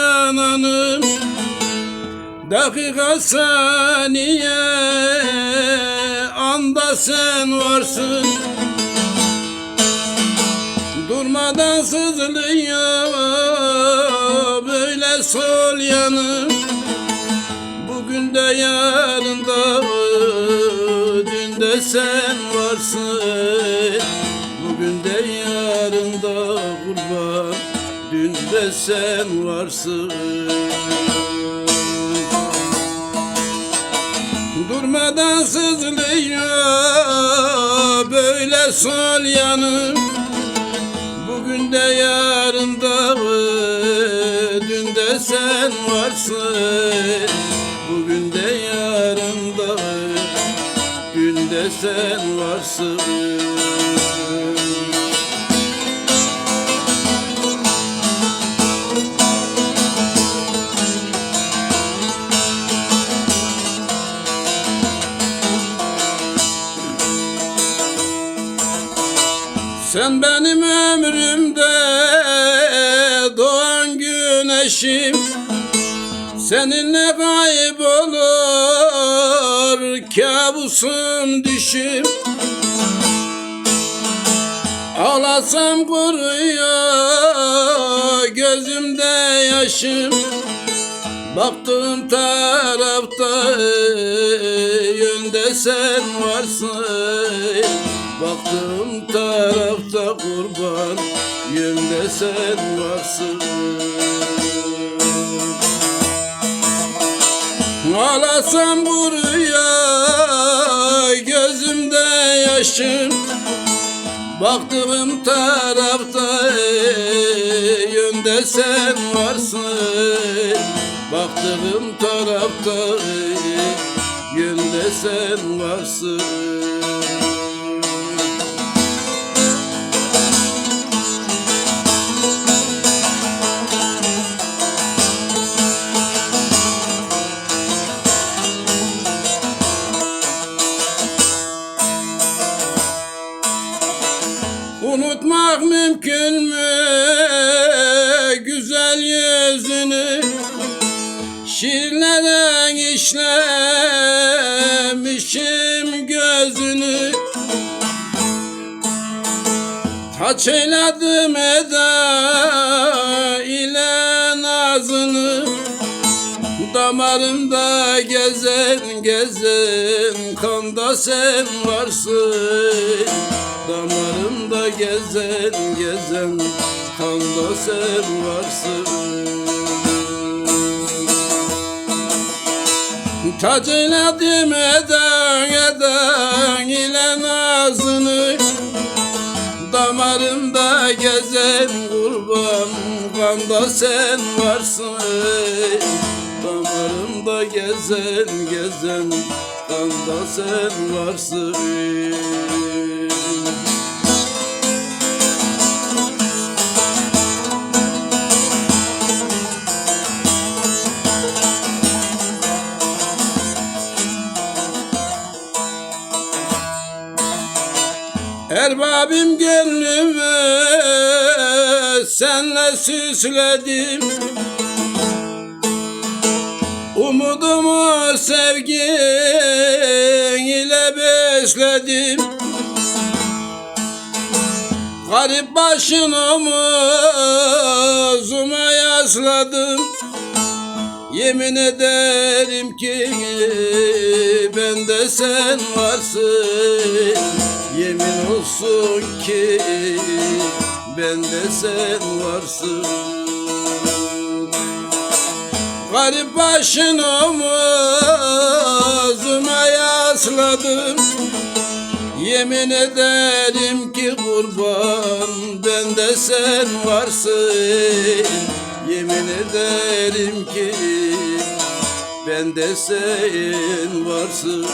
yanım Dakika saniye. Anda sen varsın. Durmadan sızlıyor böyle sol yanım Bugün de yarın da dün de sen varsın sen varsın. Durmadan sızlıyor böyle sol yanım. Bugün de yarın da dün de sen varsın. Bugün de yarın da dün de sen varsın Sen benim ömrümde doğan güneşim. Seninle kaybolur kabusum düşüm Ağlasam kuruyor gözümde yaşım. Baktığım tarafta yönde sen varsın Baktığım tarafta kurban yönde sen varsın. Ağlasam kuruyor gözümde yaşım Baktığım tarafta yönde sen varsın. Baktığım tarafta yönde sen varsın Unutmak mümkün mü? Güzel yüzünü Şiirlerden işlemişim gözünü. Taç eyledim eda Damarımda gezen gezen kanda sen varsın. Damarımda gezen gezen kanda sen varsın. Tac eyledim eden eden ile nazını Damarımda gezen kurban kanda sen varsın Damarımda gezen gezen kanda sen varsın. Erbabim gönlümü senle süsledim Umudumu sevgin ile besledim. Garip başın omuzuma yasladım. Yemin ederim ki bende sen varsın. Yemin olsun ki bende sen varsın Garip başın omuzuma yasladım. Yemin ederim ki kurban bende sen varsın. Yemin ederim ki bende sen varsın